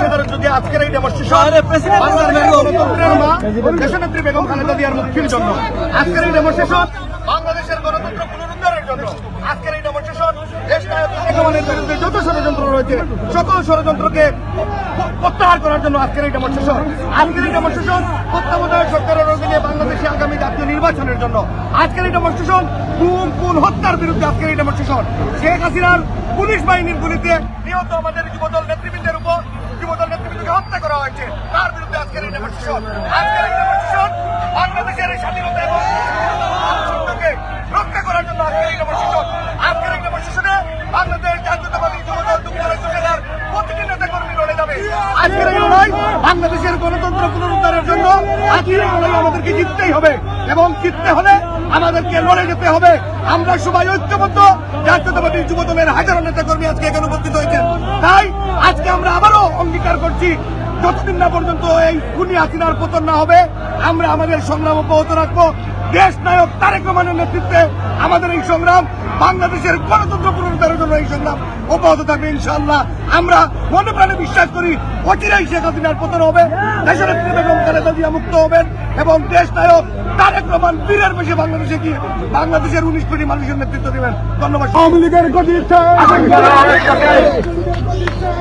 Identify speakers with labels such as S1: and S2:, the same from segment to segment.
S1: সেতারের যুগে আজকের এই ডেমনস্ট্রেশন গণতন্ত্রের মা দেশনেত্রী বেগম খালেদা জিয়ার মুক্তির জন্য। আজকের এই ডেমনস্ট্রেশন বাংলাদেশের গণতন্ত্র জন্য আজকের হত্যার বিরুদ্ধে আজকের এই ডেমনস্ট্রেশন শেখ হাসিনার পুলিশ বাহিনীর গুলিতে নিহত আমাদের যুবদল নেতৃবৃন্দের উপর যুবদল নেতৃবৃন্দকে হত্যা করা হয়েছে। তার বিরুদ্ধে আজকের এই ডেমনস্ট্রেশন আজকের এই ডেমনস্ট্রেশন বাংলাদেশের স্বাধীনতা এবং আজকের এই যাবে লড়াই বাংলাদেশের গণতন্ত্র পুনরুদ্ধারের জন্য আজকের লড়াই আমাদেরকে জিততেই হবে এবং জিততে হলে আমাদেরকে লড়ে যেতে হবে। আমরা সবাই ঐক্যবদ্ধ। জাতীয়তাবাদী যুবদলের হাজারো নেতা কর্মী আজকে এখানে উপস্থিত হয়েছেন। তাই আজকে আমরা আবারও অঙ্গীকার করছি যতদিন না পর্যন্ত এই খুনি হাসিনার পতন না হবে আমরা আমাদের সংগ্রাম অব্যাহত রাখব। দেশ নায়ক তারেক রহমানের নেতৃত্বে আমাদের এই সংগ্রাম বাংলাদেশের গণতন্ত্র পুনরুদ্ধারের জন্য এই সংগ্রাম অব্যাহত থাকবে ইনশাআল্লাহ। আমরা মনে প্রাণে বিশ্বাস করি অচিরাই শেখ হাসিনার পতন হবে। দেশের বেগম খালেদা জিয়া মুক্ত হবেন এবং দেশ নায়ক তারেক রহমান বীরের বেশি বাংলাদেশে গিয়ে বাংলাদেশের উনিশ কোটি মানুষের নেতৃত্ব দেবেন। ধন্যবাদ। আওয়ামী লীগের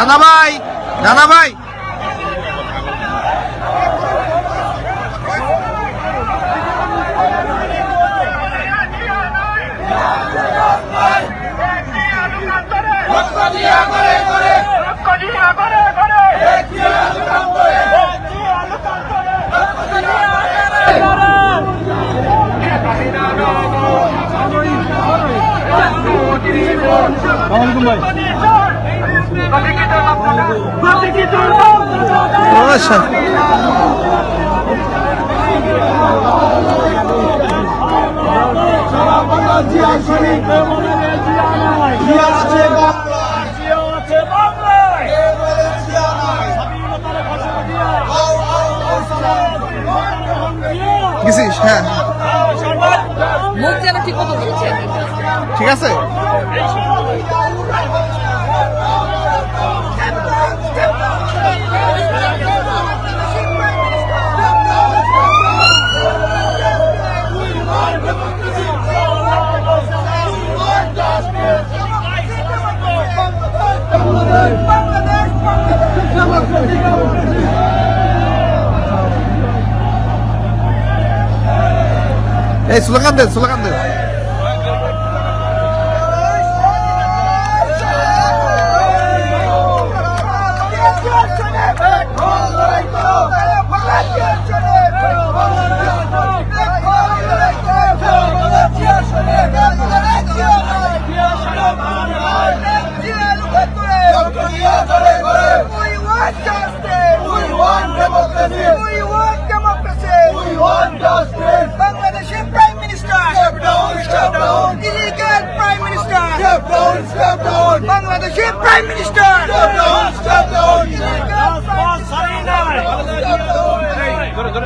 S2: রানা ভাই দাদা ভাই আচ্ছা। গেছিস? হ্যাঁ।
S3: ঠিক
S2: আছে? এই স্লোগান দে স্লোগান দে।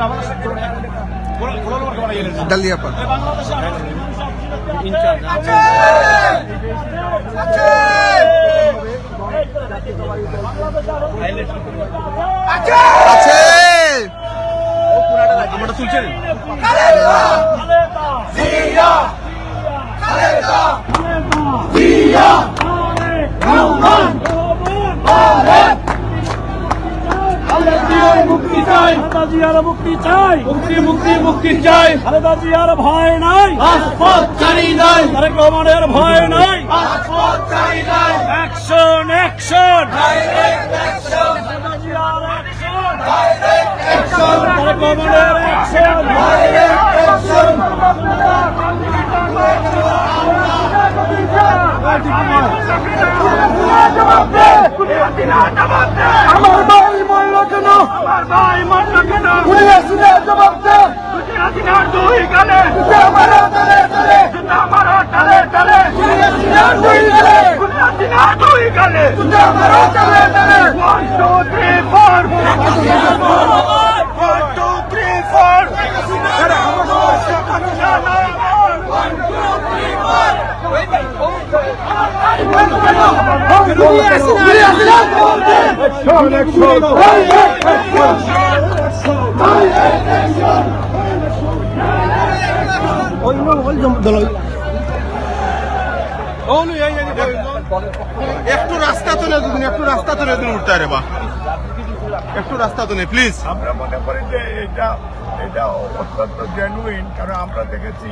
S4: Minister.
S2: ডালিয়াপা আছে
S5: মুক্তি চাই। খালেদা জিয়ার মুক্তি চাই। মুক্তি মুক্তি মুক্তি চাই। খালেদা জিয়ার ভয় নাই। চারি নাই তারেক রহমানের ভয় নাই। অ্যাকশন অ্যাকশন খালেদা জিয়ার অ্যাকশন তারেক রহমানের অ্যাকশন
S1: আমার কেন? আমার ভাই মরল কেন জবাব দে হাসিনার দুই গালে মারো তালে তালে মারো তালে তালে হাসিনার দুই গালে মারো তালে তালে one two three four one two three four
S2: একটু রাস্তা তুলে দিন, একটু রাস্তা তুলে দিন উঠতে রে বা। একটু রাস্তা তুলে প্লিজ
S6: আমরা মনে করি যে এটা এটা অত্যন্ত জেনুইন কারণ আমরা দেখেছি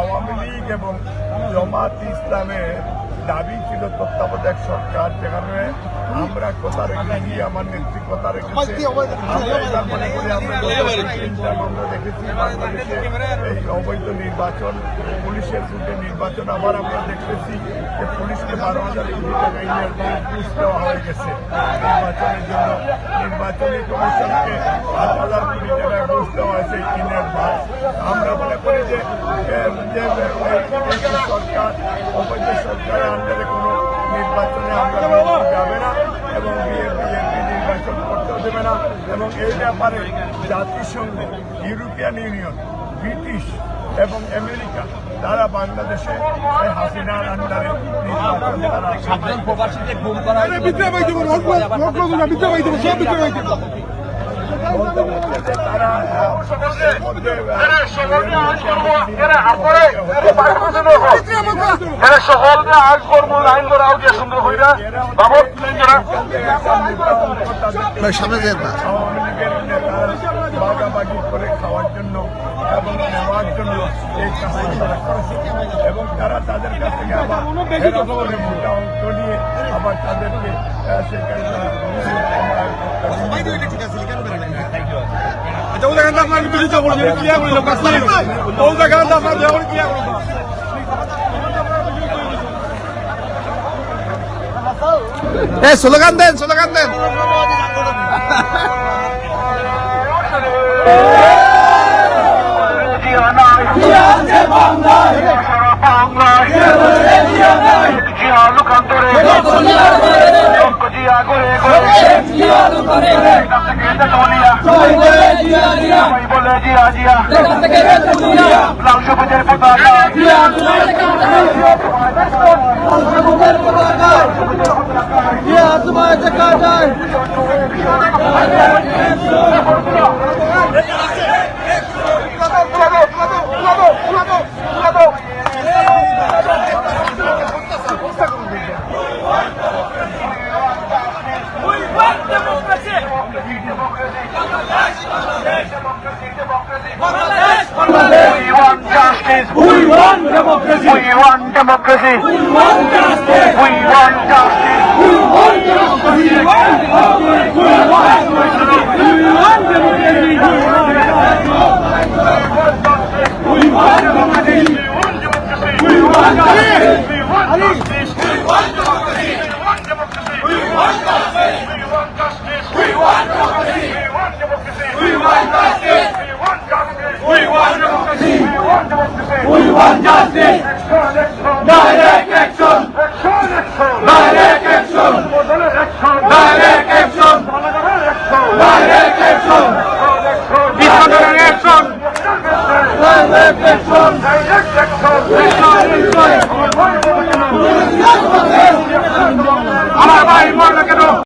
S6: আওয়ামী লীগ এবং জমাত ইসলামের দাবি ছিল তত্ত্বাবধায়ক সরকার, যেখানে আমরা কথা গিয়ে আমার নেত্রী কথা রেখেছি। মনে আমরা দেখেছি এই অবৈধ নির্বাচন, পুলিশের ভোটে নির্বাচন আবার আমরা দেখতেছি যে পুলিশকে বারো হাজার কোটি টাকা ইন্ডিয়ার ঘুষ দেওয়া হয়ে গেছে। নির্বাচনের জন্য নির্বাচনী কমিশনকে পাঁচ হাজার কোটি টাকা ঘুষ দেওয়া হয়েছে ইন্ডিয়ার ভাগ আমরা মনে করি যে সরকার, অবৈধ সরকারের আন্ডারে কোনো নির্বাচনে আমরা যাবে না এবং বিএনপি নির্বাচন করতেও দেবে না। এবং এই ব্যাপারে জাতিসংঘ, ইউরোপিয়ান ইউনিয়ন, ব্রিটিশ এবং আমেরিকা তারা বাংলাদেশে হাসিনার আন্ডারে এর মধ্যে
S2: সামনে
S6: ভাগাভাগি করে খাওয়ার জন্য এবং করেছে এবং তারা তাদের কাছ থেকে আবার নিয়ে আবার তাদেরকে আহ,
S2: এ স্লোগান দেন স্লোগান দেন।
S1: সবুজের পতাকা We want justice. We want democracy. We want democracy. We want justice. We want justice. We want democracy. We want democracy. We want democracy. We want democracy. We want democracy. We want justice. We want justice. We want democracy. We want democracy. We want justice. We want justice. We want democracy. We want democracy. We want justice. We want justice. We want democracy. We want want justice. Direct action. Direct action. Direct action. Direct action. Direct action. Direct action.